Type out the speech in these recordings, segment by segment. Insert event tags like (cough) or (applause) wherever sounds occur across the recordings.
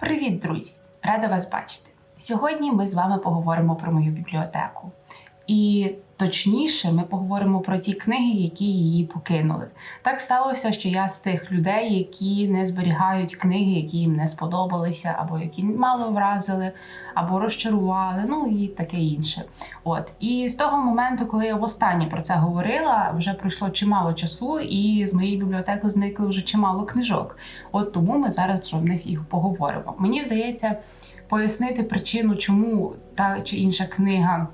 Привіт, друзі! Рада вас бачити. Сьогодні ми з вами поговоримо про мою бібліотеку. І точніше, ми поговоримо про ті книги, які її покинули. Так сталося, що я з тих людей, які не зберігають книги, які їм не сподобалися, або які мало вразили, або розчарували, ну і таке інше. От і з того моменту, коли я востаннє про це говорила, вже пройшло чимало часу, і з моєї бібліотеки зникли вже чимало книжок. От тому ми зараз про них і поговоримо. Мені здається, пояснити причину, чому та чи інша книга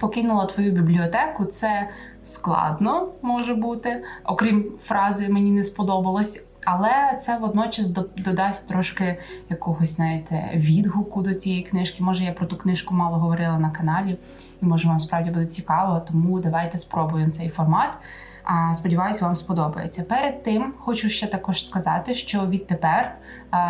покинула твою бібліотеку, це складно може бути, окрім фрази мені не сподобалось. Але це водночас додасть трошки якогось, знаєте, відгуку до цієї книжки. Може, я про ту книжку мало говорила на каналі, і може вам справді буде цікаво. Тому давайте спробуємо цей формат. Сподіваюсь, вам сподобається. Перед тим хочу ще також сказати, що відтепер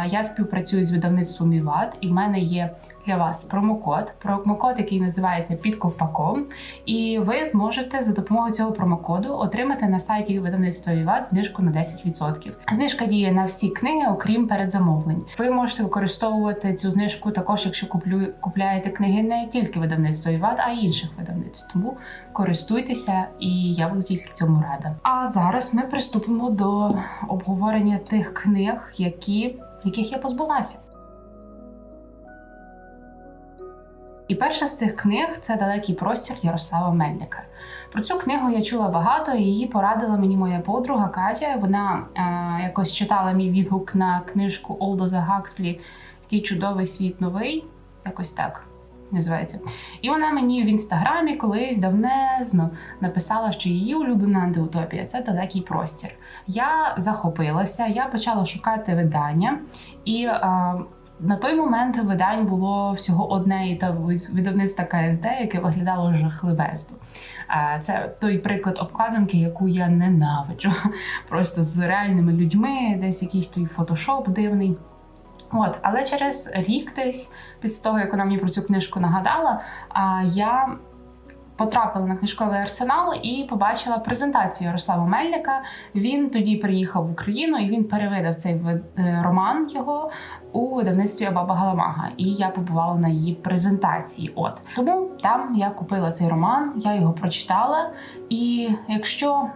я співпрацюю з видавництвом Віват, і в мене є для вас промокод, промокод, який називається під ковпаком. І ви зможете за допомогою цього промокоду отримати на сайті видавництва Віват знижку на 10%. Знижка діє на всі книги, окрім передзамовлень. Ви можете використовувати цю знижку також, якщо куплю, купляєте книги не тільки видавництва Віват, а й інших видавництв. Тому користуйтеся, і я буду тільки цьому рада. А зараз ми приступимо до обговорення тих книг, які яких я позбулася. І перша з цих книг це далекий простір Ярослава Мельника. Про цю книгу я чула багато, і її порадила мені моя подруга Катя. Вона е, якось читала мій відгук на книжку Олдоза Гакслі Який чудовий світ новий, якось так називається. І вона мені в інстаграмі колись давнезно написала, що її улюблена антиутопія це далекий простір. Я захопилася, я почала шукати видання і. Е, на той момент видань було всього одне і та видавництво КСД, яке виглядало жахливезно. Це той приклад обкладинки, яку я ненавиджу. (laughs) Просто з реальними людьми, десь якийсь той фотошоп дивний. От, але через рік десь, після того, як вона мені про цю книжку нагадала, я потрапила на книжковий арсенал і побачила презентацію Ярослава Мельника. Він тоді приїхав в Україну і він перевидав цей е, роман його у видавництві Баба Галамага. І я побувала на її презентації. От тому там я купила цей роман, я його прочитала. І якщо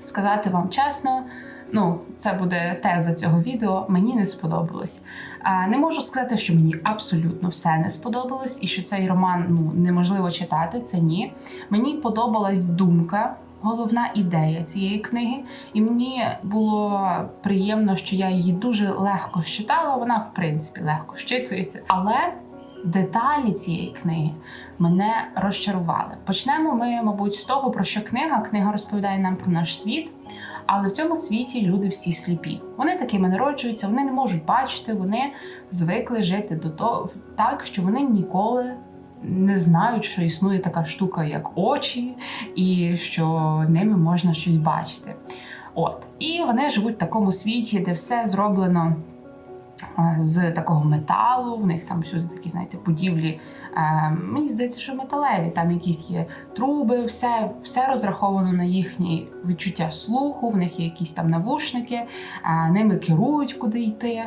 сказати вам чесно. Ну, це буде теза цього відео. Мені не сподобалось. Не можу сказати, що мені абсолютно все не сподобалось, і що цей роман ну неможливо читати. Це ні. Мені подобалась думка. Головна ідея цієї книги, і мені було приємно, що я її дуже легко щитала. Вона, в принципі, легко щитується. Але деталі цієї книги мене розчарували. Почнемо ми, мабуть, з того, про що книга. Книга розповідає нам про наш світ. Але в цьому світі люди всі сліпі. Вони такими народжуються, вони не можуть бачити, вони звикли жити до того так, що вони ніколи не знають, що існує така штука, як очі, і що ними можна щось бачити. От і вони живуть в такому світі, де все зроблено. Е, З такого металу, в них там всюди такі, знаєте, будівлі. Е, мені здається, що металеві, там якісь є труби, все, все розраховано на їхнє відчуття слуху, в них є якісь там навушники, е, ними керують, куди йти,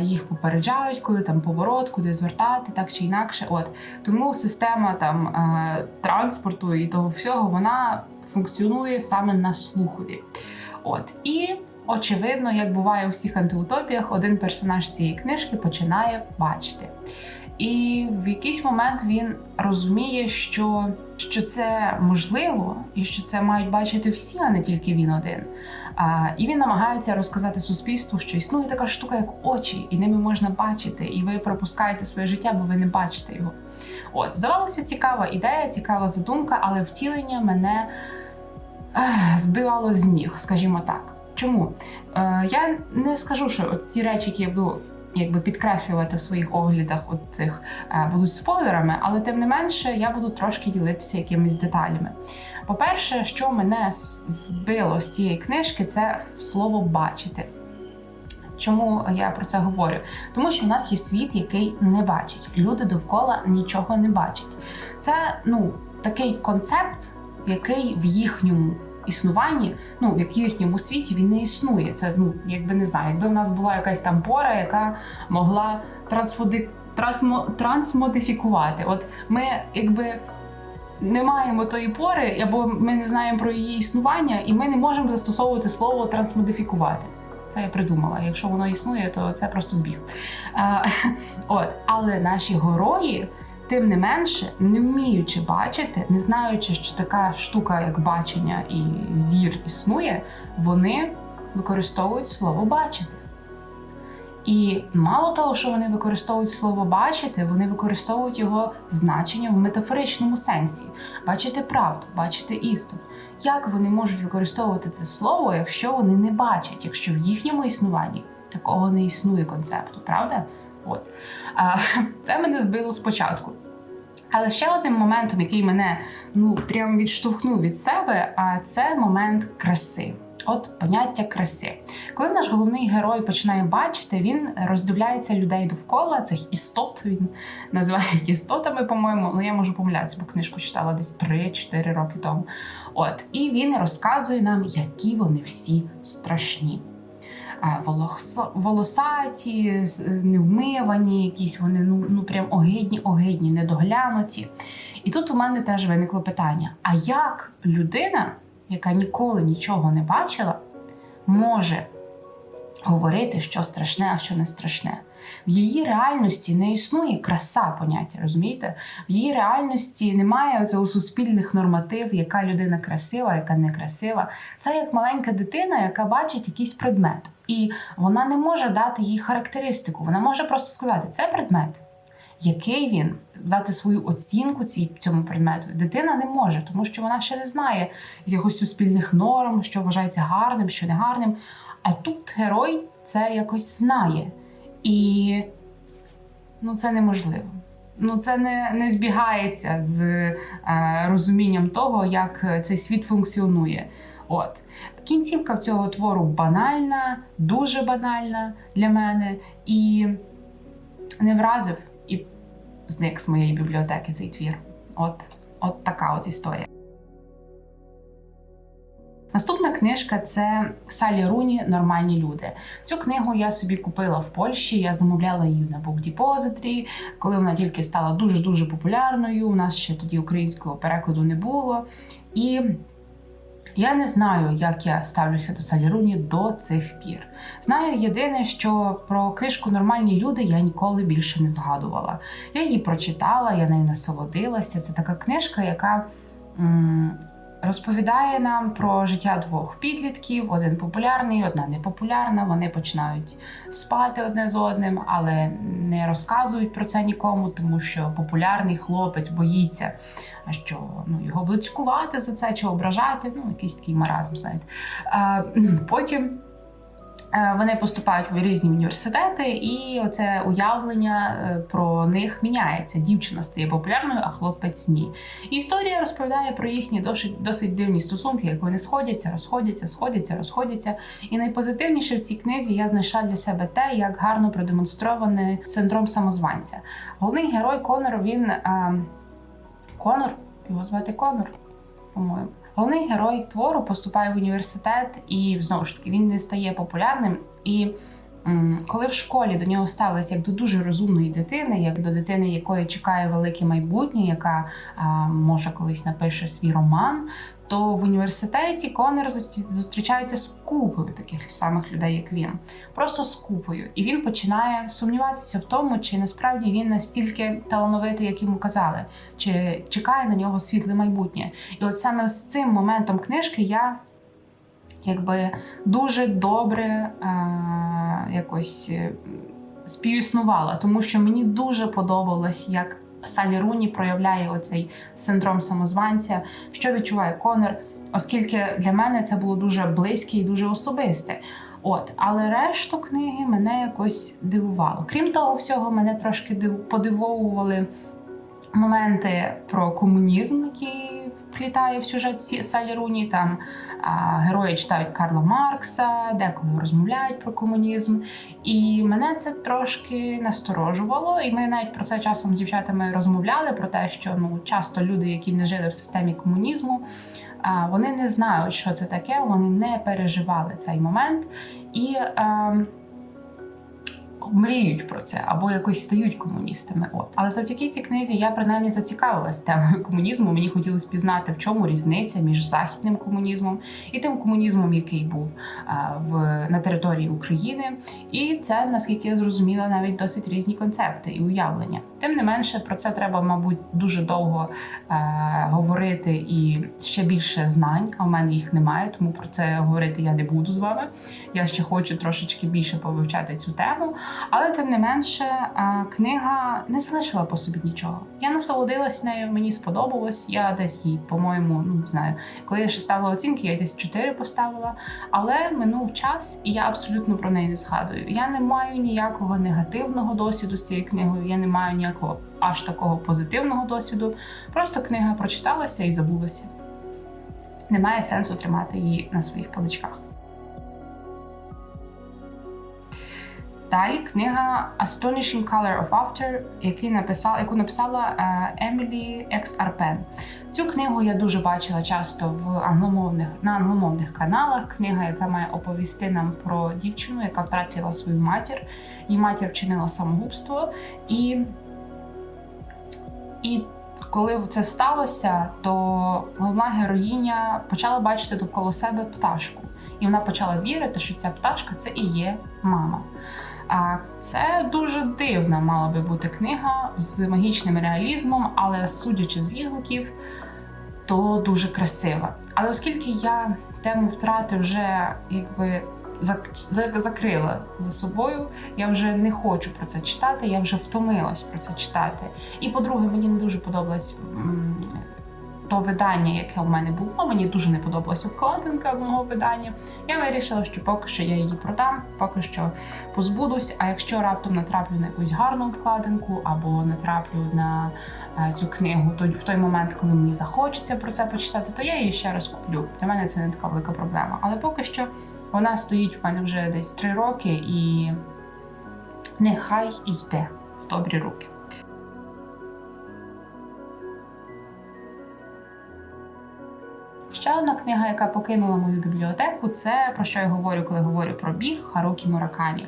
їх попереджають, коли там поворот, куди звертати, так чи інакше. От тому система там транспорту і того всього вона функціонує саме на слухові. От і очевидно, як буває у всіх антиутопіях, один персонаж цієї книжки починає бачити. І в якийсь момент він розуміє, що, що це можливо, і що це мають бачити всі, а не тільки він один. А, і він намагається розказати суспільству, що існує така штука, як очі, і ними можна бачити, і ви пропускаєте своє життя, бо ви не бачите його. От, здавалося, цікава ідея, цікава задумка, але втілення мене ех, збивало з ніг, скажімо так. Чому? Е, я не скажу, що от ті речі, які я буду якби підкреслювати в своїх оглядах от цих е, будуть спойлерами, але тим не менше я буду трошки ділитися якимись деталями. По-перше, що мене збило з цієї книжки, це слово бачити. Чому я про це говорю? Тому що в нас є світ, який не бачить. Люди довкола нічого не бачать. Це ну такий концепт, який в їхньому існуванні, ну в їхньому світі він не існує. Це ну якби не знаю, якби в нас була якась там пора, яка могла трансфоди... трансмо... трансмодифікувати. От ми якби. Не маємо тої пори, або ми не знаємо про її існування, і ми не можемо застосовувати слово трансмодифікувати. Це я придумала. Якщо воно існує, то це просто збіг. А, (laughs) от, але наші герої, тим не менше, не вміючи бачити, не знаючи, що така штука, як бачення і зір існує, вони використовують слово бачити. І мало того, що вони використовують слово бачити, вони використовують його значення в метафоричному сенсі: бачити правду, бачити істину. Як вони можуть використовувати це слово, якщо вони не бачать, якщо в їхньому існуванні такого не існує концепту, правда? От а, (laughs) це мене збило спочатку. Але ще одним моментом, який мене ну прям відштовхнув від себе, а це момент краси. От поняття краси. Коли наш головний герой починає бачити, він роздивляється людей довкола цих істот. Він називає істотами, по-моєму. Ну я можу помилятися, бо книжку читала десь 3-4 роки тому. От і він розказує нам, які вони всі страшні. Волос... Волосаті, невмивані, якісь вони ну ну прям огидні, огидні, недоглянуті. І тут у мене теж виникло питання: а як людина, яка ніколи нічого не бачила, може говорити, що страшне, а що не страшне? В її реальності не існує краса поняття, розумієте? В її реальності немає цього суспільних норматив, яка людина красива, яка не красива. Це як маленька дитина, яка бачить якийсь предмет. І вона не може дати їй характеристику. Вона може просто сказати, це предмет. Який він дати свою оцінку цій цьому предмету дитина не може, тому що вона ще не знає якихось суспільних норм, що вважається гарним, що не гарним. А тут герой це якось знає. І ну, це неможливо. Ну, це не не збігається з е, розумінням того, як цей світ функціонує. От кінцівка в цього твору банальна, дуже банальна для мене, і не вразив і зник з моєї бібліотеки цей твір. От, От така от історія. Наступна книжка це Салі Руні Нормальні люди. Цю книгу я собі купила в Польщі. Я замовляла її на Depository, коли вона тільки стала дуже дуже популярною. У нас ще тоді українського перекладу не було. І я не знаю, як я ставлюся до Саліруні до цих пір. Знаю єдине, що про книжку Нормальні люди я ніколи більше не згадувала. Я її прочитала, я нею насолодилася. Це така книжка, яка. Розповідає нам про життя двох підлітків: один популярний, одна непопулярна. Вони починають спати одне з одним, але не розказують про це нікому, тому що популярний хлопець боїться, що ну, його будуть цькувати за це чи ображати. Ну, якийсь такий маразм, знаєте. А, Потім. Е, вони поступають в різні університети, і оце уявлення е, про них міняється. Дівчина стає популярною, а хлопець ні. Історія розповідає про їхні досить досить дивні стосунки, як вони сходяться, розходяться, сходяться, розходяться. І найпозитивніше в цій книзі я знайшла для себе те, як гарно продемонстрований синдром самозванця. Головний герой Конор він а, Конор, його звати Конор, по-моєму. Головний герой твору поступає в університет, і знову ж таки він не стає популярним. І коли в школі до нього ставилися як до дуже розумної дитини, як до дитини, якої чекає велике майбутнє, яка може колись напише свій роман, то в університеті Конер зустрічається з купою таких самих людей, як він, просто з купою, і він починає сумніватися в тому, чи насправді він настільки талановитий, як йому казали, чи чекає на нього світле майбутнє. І от саме з цим моментом книжки я якби дуже добре е, якось е, співіснувала, тому що мені дуже подобалось, як Салі Руні проявляє оцей синдром самозванця, що відчуває Конор, оскільки для мене це було дуже близьке і дуже особисте. От, але решту книги мене якось дивувало. Крім того, всього мене трошки подивовували моменти про комунізм, який вплітає в сюжет Салі Руні. Там а, герої читають Карла Маркса, деколи розмовляють про комунізм. І мене це трошки насторожувало. І ми навіть про це часом з дівчатами розмовляли про те, що ну часто люди, які не жили в системі комунізму, А, Вони не знають, що це таке, вони не переживали цей момент і. Е, Мріють про це або якось стають комуністами. От але завдяки цій книзі я принаймні зацікавилась темою комунізму. Мені хотілося пізнати, в чому різниця між західним комунізмом і тим комунізмом, який був а, в на території України. І це наскільки я зрозуміла, навіть досить різні концепти і уявлення. Тим не менше, про це треба, мабуть, дуже довго е, говорити і ще більше знань. А в мене їх немає, тому про це говорити я не буду з вами. Я ще хочу трошечки більше повивчати цю тему. Але тим не менше, е, книга не залишила по собі нічого. Я насолодилась нею, мені сподобалось. Я десь їй, по-моєму, ну не знаю, коли я ще ставила оцінки, я десь 4 поставила. Але минув час, і я абсолютно про неї не згадую. Я не маю ніякого негативного досвіду з цією книгою. Я не маю ніякого аж такого позитивного досвіду. Просто книга прочиталася і забулася. Немає сенсу тримати її на своїх поличках. Далі книга Astonishing Color of After, який написала, яку написала Емілі Екс Арпен. Цю книгу я дуже бачила часто в англомовних на англомовних каналах. Книга, яка має оповісти нам про дівчину, яка втратила свою матір. Її матір вчинила самогубство. І, і коли це сталося, то головна героїня почала бачити довкола себе пташку. І вона почала вірити, що ця пташка це і є мама. А це дуже дивна мала би бути книга з магічним реалізмом, але судячи з відгуків, то дуже красива. Але оскільки я тему втрати вже якби закрила за собою, я вже не хочу про це читати, я вже втомилась про це читати. І по-друге, мені не дуже подобалось то видання, яке у мене було, мені дуже не подобалась обкладинка мого видання. Я вирішила, що поки що я її продам, поки що позбудусь. А якщо раптом натраплю на якусь гарну обкладинку або натраплю на е, цю книгу, то в той момент, коли мені захочеться про це почитати, то я її ще раз куплю. Для мене це не така велика проблема. Але поки що вона стоїть в мене вже десь три роки, і нехай йде в добрі руки. Одна книга, яка покинула мою бібліотеку, це про що я говорю, коли говорю про біг Харукі Муракамі.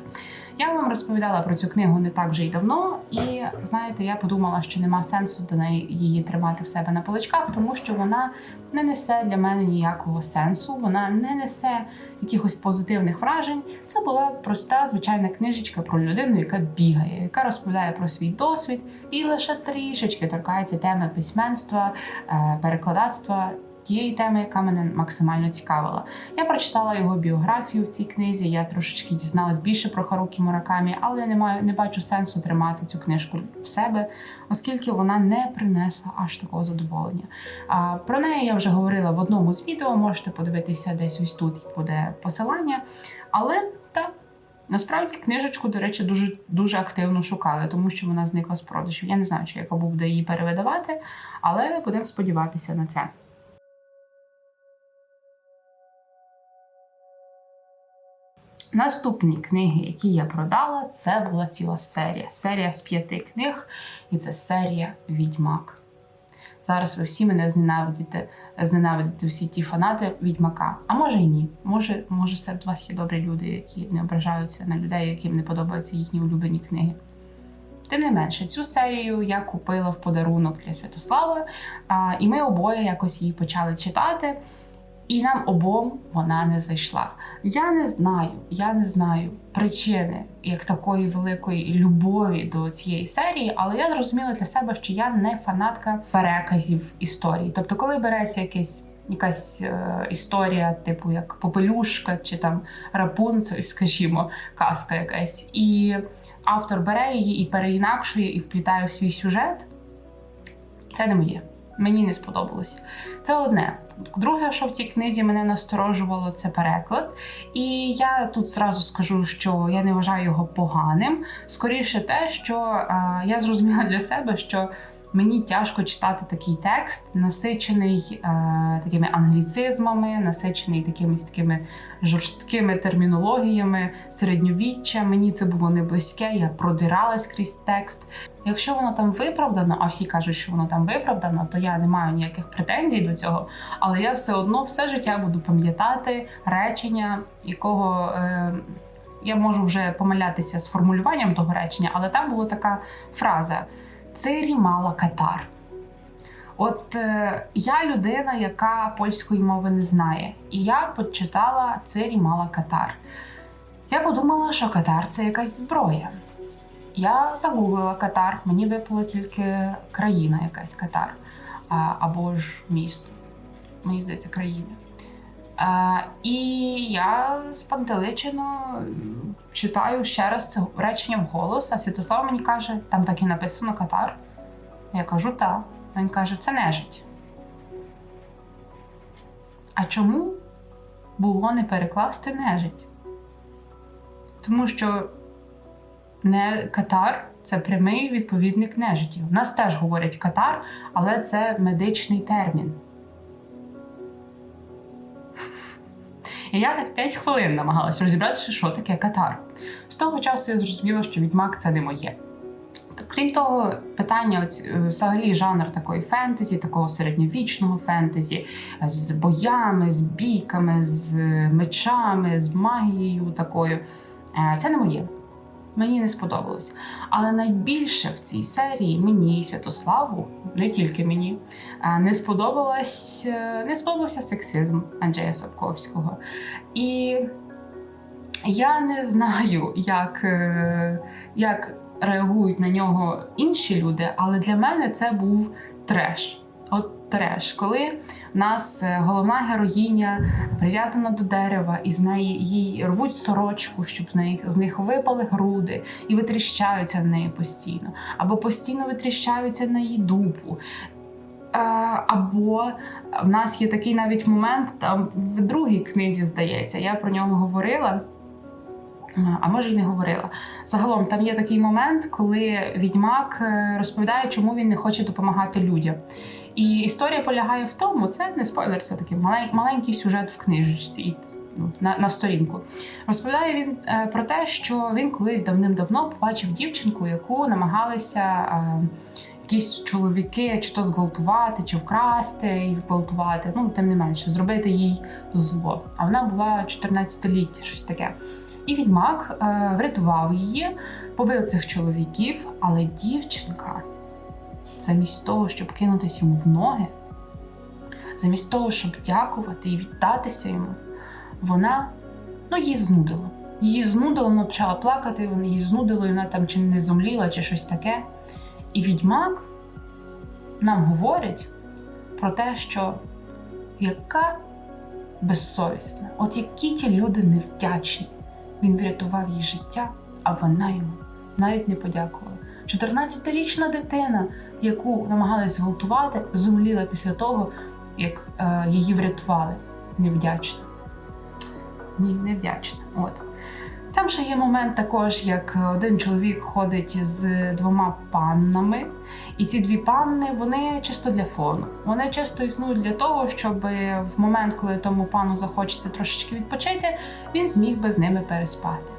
Я вам розповідала про цю книгу не так вже й давно, і знаєте, я подумала, що нема сенсу до неї її тримати в себе на поличках, тому що вона не несе для мене ніякого сенсу, вона не несе якихось позитивних вражень. Це була проста звичайна книжечка про людину, яка бігає, яка розповідає про свій досвід і лише трішечки торкається теми письменства, е, перекладацтва тієї теми, яка мене максимально цікавила. Я прочитала його біографію в цій книзі. Я трошечки дізналась більше про Харукі Муракамі, але не маю не бачу сенсу тримати цю книжку в себе, оскільки вона не принесла аж такого задоволення. А про неї я вже говорила в одному з відео. Можете подивитися десь ось тут буде посилання. Але так. Насправді книжечку, до речі, дуже дуже активно шукали, тому що вона зникла з продажів. Я не знаю, чи яка буде її перевидавати, але будемо сподіватися на це. Наступні книги, які я продала, це була ціла серія. Серія з п'яти книг, і це серія Відьмак. Зараз ви всі мене зненавидите, зненавидите всі ті фанати Відьмака. А може і ні. Може, може серед вас є добрі люди, які не ображаються на людей, яким не подобаються їхні улюблені книги. Тим не менше, цю серію я купила в подарунок для Святослава, і ми обоє якось її почали читати. І нам обом вона не зайшла. Я не знаю, я не знаю причини як такої великої любові до цієї серії, але я зрозуміла для себе, що я не фанатка переказів історії. Тобто, коли береться якесь. Якась е, історія, типу як Попелюшка чи там Рапунцель, скажімо, казка якась, і автор бере її і переінакшує, і вплітає в свій сюжет. Це не моє. Мені не сподобалося. Це одне. Друге, що в цій книзі мене насторожувало, це переклад. І я тут зразу скажу, що я не вважаю його поганим. Скоріше те, що е, я зрозуміла для себе, що Мені тяжко читати такий текст, насичений е, такими англіцизмами, насичений такими такими жорсткими термінологіями, середньовіччя. Мені це було не близьке, я продиралась крізь текст. Якщо воно там виправдано, а всі кажуть, що воно там виправдано, то я не маю ніяких претензій до цього. Але я все одно все життя буду пам'ятати речення, якого. Е, я можу вже помилятися з формулюванням того речення, але там була така фраза: Цирі мала катар. От е, я людина, яка польської мови не знає, і я почитала Цирі мала катар. Я подумала, що катар це якась зброя. Я загуглила катар, мені випала тільки країна, якась катар, а, або ж місто. Мені здається, країна. А, і я спантеличено читаю ще раз це речення вголос, а Святослав мені каже, там так і написано Катар. Я кажу, так. Він каже, це нежить. А чому було не перекласти нежить? Тому що не Катар це прямий відповідник нежиті. У нас теж говорять Катар, але це медичний термін. І я так 5 хвилин намагалася розібратися, що таке Катар. З того часу я зрозуміла, що відьмак це не моє. Крім того, питання е, взагалі жанр такої фентезі, такого середньовічного фентезі з боями, з бійками, з мечами, з магією такою. е, Це не моє. Мені не сподобалось. Але найбільше в цій серії мені, Святославу, не тільки мені, е, не сподобалось, е, не сподобався сексизм Анджея Сапковського. І я не знаю, як, е, як реагують на нього інші люди, але для мене це був треш. От треш, коли в нас е, головна героїня прив'язана до дерева, і з неї їй рвуть сорочку, щоб з них, з них випали груди, і витріщаються в неї постійно, або постійно витріщаються на її дупу. Е, Або в нас є такий навіть момент, там в другій книзі, здається, я про нього говорила. Е, А може й не говорила. Загалом там є такий момент, коли відьмак розповідає, чому він не хоче допомагати людям. І історія полягає в тому, це не спойлер, це такий малень- маленький сюжет в книжечці ну, на, на сторінку. Розповідає він е, про те, що він колись давним-давно побачив дівчинку, яку намагалися е, якісь чоловіки чи то зґвалтувати, чи вкрасти і зґвалтувати. Ну, тим не менше, зробити їй зло. А вона була 14-ліття, щось таке. І відьмак е, врятував її, побив цих чоловіків, але дівчинка, замість того, щоб кинутися йому в ноги, замість того, щоб дякувати і віддатися йому, вона ну, її знудила. Її знудило, вона почала плакати, її знудило, і вона там чи не зумліла, чи щось таке. І відьмак нам говорить про те, що яка безсовісна, от які ті люди невдячні. Він врятував їй життя, а вона йому навіть не подякувала. 14-річна дитина, яку намагались зґвалтувати, зумліла після того, як е, її врятували. Невдячна. Ні, невдячна. От. Там ще є момент також, як один чоловік ходить з двома паннами, і ці дві панни вони чисто для фону. Вони чисто існують для того, щоб в момент, коли тому пану захочеться трошечки відпочити, він зміг би з ними переспати.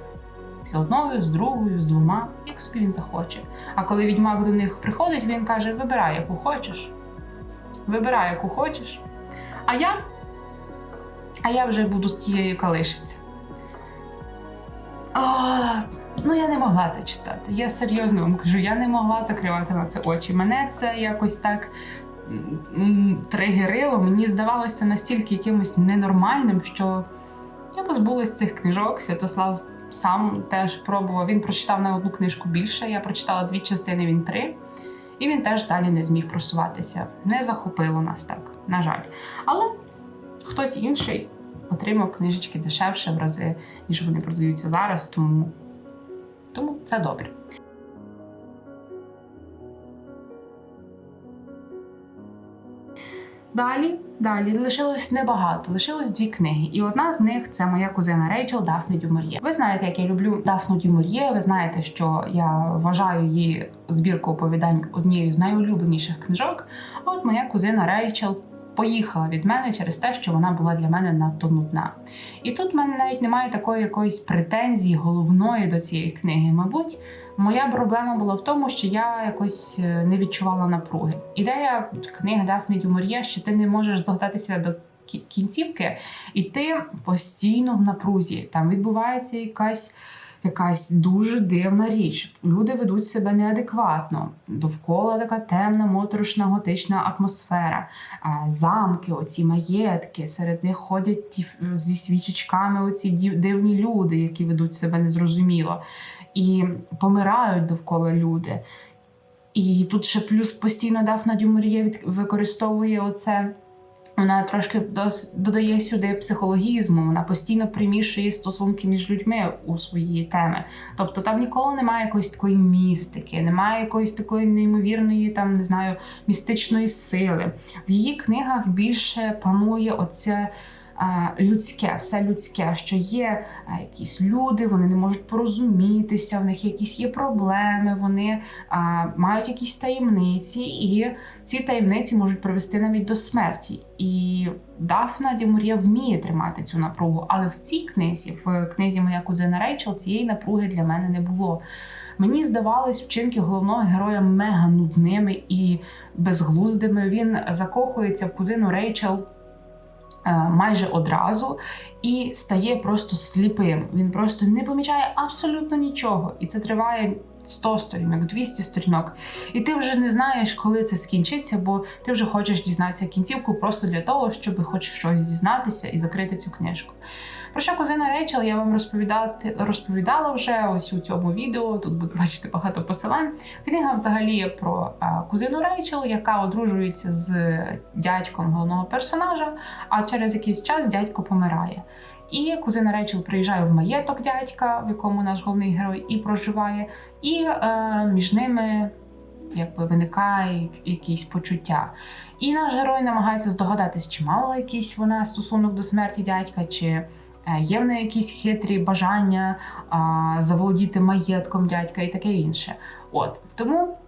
З одною, з другою, з двома, як собі він захоче. А коли відьмак до них приходить, він каже: Вибирай, яку хочеш. Вибирай, яку хочеш. А я? А я вже буду з тією калишиться. А, ну я не могла це читати. Я серйозно вам кажу, я не могла закривати на це очі. Мене це якось так тригерило. Мені здавалося настільки якимось ненормальним, що я позбулась цих книжок. Святослав сам теж пробував. Він прочитав на одну книжку більше. Я прочитала дві частини, він три. І він теж далі не зміг просуватися. Не захопило нас так, на жаль. Але хтось інший отримав книжечки дешевше в рази, ніж вони продаються зараз, тому, тому це добре. Далі, далі лишилось небагато, лишилось дві книги, і одна з них це моя кузина Рейчел Дафне Дюмор'є. Ви знаєте, як я люблю Дафну Дюмор'є. Ви знаєте, що я вважаю її збірку оповідань однією з найулюбленіших книжок. А от моя кузина Рейчел поїхала від мене через те, що вона була для мене надто нудна. І тут в мене навіть немає такої якоїсь претензії головної до цієї книги. Мабуть, моя проблема була в тому, що я якось е, не відчувала напруги. Ідея книги Дафни Дюмор'є, що ти не можеш згадатися до кінцівки, і ти постійно в напрузі. Там відбувається якась. Якась дуже дивна річ. Люди ведуть себе неадекватно. Довкола така темна, моторошна, готична атмосфера, замки, оці маєтки. Серед них ходять ті зі свічечками оці дивні люди, які ведуть себе незрозуміло, і помирають довкола люди. І тут ще плюс постійно Дафна Дюмор'є від- використовує оце. Вона трошки додає сюди психологізму, вона постійно примішує стосунки між людьми у свої теми. Тобто там ніколи немає якоїсь такої містики, немає якоїсь такої неймовірної, там не знаю, містичної сили. В її книгах більше панує оце. Е, Людське, все людське, що є е, якісь люди, вони не можуть порозумітися, в них якісь є проблеми, вони мають якісь таємниці, і ці таємниці можуть привести навіть до смерті. І Дафна Дімур'є вміє тримати цю напругу, але в цій книзі, в книзі Моя кузина Рейчел, цієї напруги для мене не було. Мені здавались вчинки головного героя мега нудними і безглуздими. Він закохується в кузину Рейчел. Е, Майже одразу і стає просто сліпим. Він просто не помічає абсолютно нічого. І це триває 100 сторінок, 200 сторінок. І ти вже не знаєш, коли це скінчиться, бо ти вже хочеш дізнатися кінцівку просто для того, щоб хоч щось дізнатися і закрити цю книжку. Про що кузина Рейчел я вам розповідати розповідала вже ось у цьому відео. Тут буде бачити багато посилань. Книга взагалі про кузину Рейчел, яка одружується з дядьком головного персонажа, а через якийсь час дядько помирає. І кузина Рейчел приїжджає в маєток дядька, в якому наш головний герой і проживає, і е, між ними якби виникають якісь почуття. І наш герой намагається здогадатись, чи мала якийсь вона стосунок до смерті дядька, чи е, є в неї якісь хитрі бажання а, заволодіти маєтком дядька і таке інше. От тому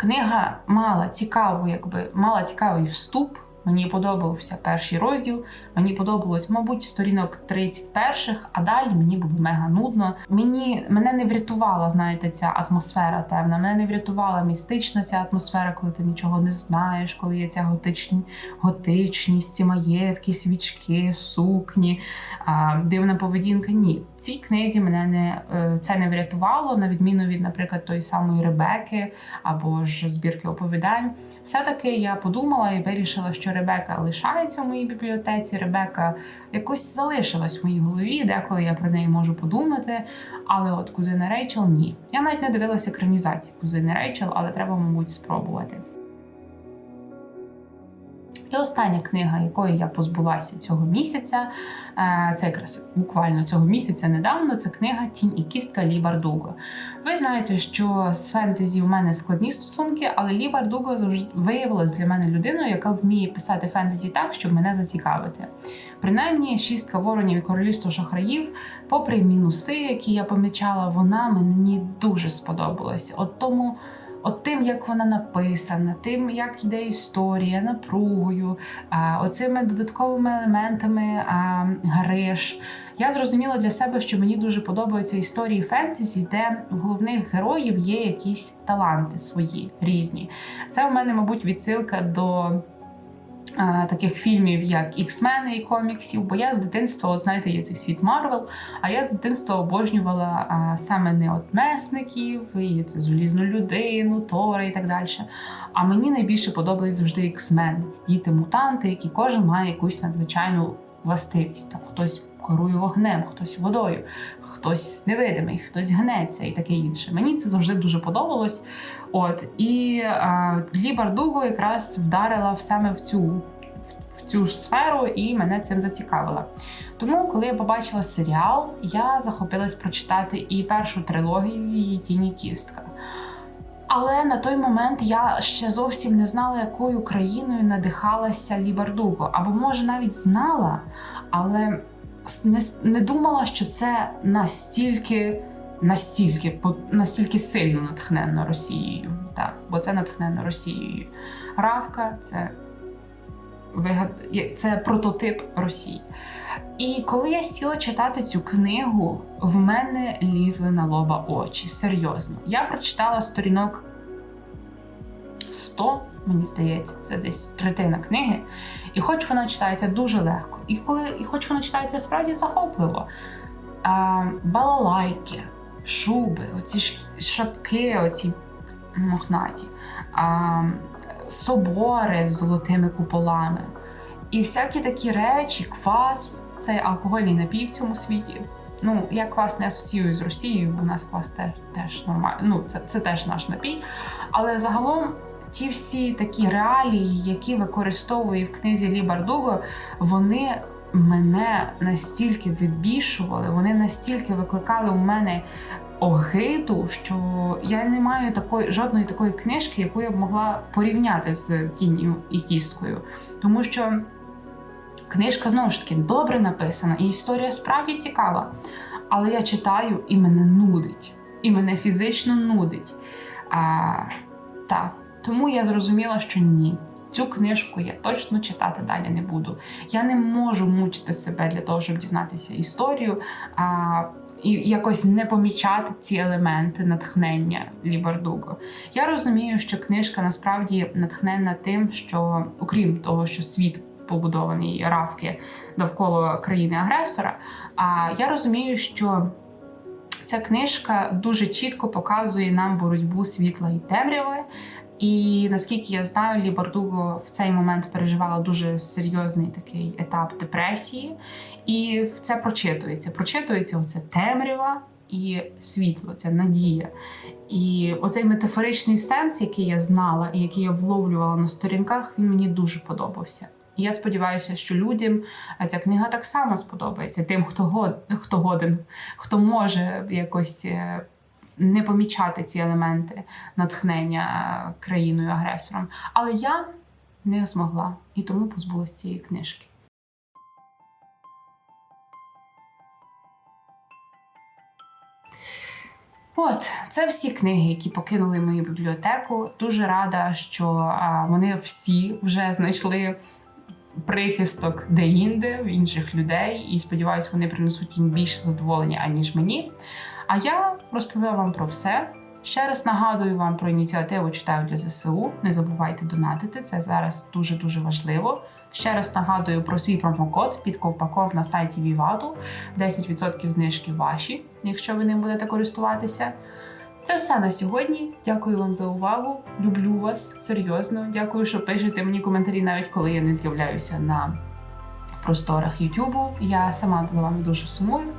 книга мала цікаву, якби мала цікавий вступ. Мені подобався перший розділ. Мені подобалось, мабуть, сторінок 30 перших, а далі мені було мега нудно. Мені мене не врятувала, знаєте, ця атмосфера темна. Мене не врятувала містична ця атмосфера, коли ти нічого не знаєш, коли є ця готичні, готичність, ці маєтки, свічки, сукні, а, дивна поведінка. Ні, цій книзі мене не е, це не врятувало, на відміну від, наприклад, тої самої Ребеки або ж збірки оповідань. Все-таки я подумала і вирішила, що Ребека лишається в моїй бібліотеці. Ребека якось залишилась в моїй голові, деколи я про неї можу подумати. Але от кузина Рейчел ні. Я навіть не дивилася екранізації кузини Рейчел, але треба, мабуть, спробувати. І остання книга, якої я позбулася цього місяця, е, це якраз буквально цього місяця недавно. Це книга Тінь і кістка Лі Бардуго. Ви знаєте, що з фентезі у мене складні стосунки, але Лі Бардуго завжди виявилась для мене людиною, яка вміє писати фентезі так, щоб мене зацікавити. Принаймні, шістка воронів і королівство шахраїв, попри мінуси, які я помічала, вона мені дуже сподобалась. От тому. От тим, як вона написана, тим, як йде історія, напругою, оцими додатковими елементами гриш. Я зрозуміла для себе, що мені дуже подобаються історії фентезі, де в головних героїв є якісь таланти свої різні. Це у мене, мабуть, відсилка до. Таких фільмів, як Ікс-мени і коміксів, бо я з дитинства, знаєте, є цей світ Марвел, а я з дитинства обожнювала а, саме не от месників, і це залізну людину, Тора і так далі. А мені найбільше подобались завжди ікс-мени, діти-мутанти, які кожен має якусь надзвичайну властивість. Там хтось керує вогнем, хтось водою, хтось невидимий, хтось гнеться і таке інше. Мені це завжди дуже подобалось. От і а, Лі Бардуго якраз вдарила саме в цю. в- цю ж сферу і мене цим зацікавила. Тому, коли я побачила серіал, я захопилась прочитати і першу трилогію її Тіні Кістка. Але на той момент я ще зовсім не знала, якою країною надихалася Лібардуго. Або, може, навіть знала, але не думала, що це настільки, настільки, настільки сильно натхненно Росією. Так, бо це натхненно Росією. Равка це вигад... це прототип Росії. І коли я сіла читати цю книгу, в мене лізли на лоба очі. Серйозно. Я прочитала сторінок 100, мені здається, це десь третина книги. І хоч вона читається дуже легко, і коли, і хоч вона читається справді захопливо, а, балалайки, шуби, оці шапки, оці мохнаті, а, собори з золотими куполами. І всякі такі речі, квас, це алкогольний напій в цьому світі. Ну, я квас не асоціюю з Росією, бо у нас квас теж, теж нормально. Ну, це, це теж наш напій. Але загалом ті всі такі реалії, які використовує в книзі Лі Бардуго, вони мене настільки вибішували, вони настільки викликали у мене огиду, що я не маю такої жодної такої книжки, яку я б могла порівняти з тінню і кісткою. Тому що книжка знову ж таки добре написана, і історія справді цікава. Але я читаю і мене нудить, і мене фізично нудить. А, та. Тому я зрозуміла, що ні. Цю книжку я точно читати далі не буду. Я не можу мучити себе для того, щоб дізнатися історію а, і якось не помічати ці елементи натхнення Лібардуго. Я розумію, що книжка насправді натхненна тим, що окрім того, що світ побудований равки довкола країни-агресора, а я розумію, що ця книжка дуже чітко показує нам боротьбу світла і темряви. І наскільки я знаю, Лі Бардуго в цей момент переживала дуже серйозний такий етап депресії, і це прочитується. Прочитується оце темрява і світло, це надія. І оцей метафоричний сенс, який я знала і який я вловлювала на сторінках, він мені дуже подобався. І я сподіваюся, що людям ця книга так само сподобається. Тим, хто хто годен, хто може якось е, не помічати ці елементи натхнення країною агресором. Але я не змогла і тому позбулася цієї книжки. От, це всі книги, які покинули мою бібліотеку. Дуже рада, що а, вони всі вже знайшли прихисток де-інде в інших людей, і сподіваюся, вони принесуть їм більше задоволення, аніж мені. А я розповіла вам про все. Ще раз нагадую вам про ініціативу читаю для ЗСУ. Не забувайте донатити, це зараз дуже дуже важливо. Ще раз нагадую про свій промокод під ковпаком на сайті Вівату. 10% знижки ваші, якщо ви ним будете користуватися. Це все на сьогодні. Дякую вам за увагу. Люблю вас серйозно. Дякую, що пишете мені коментарі, навіть коли я не з'являюся на просторах Ютубу. Я сама за вами дуже сумую.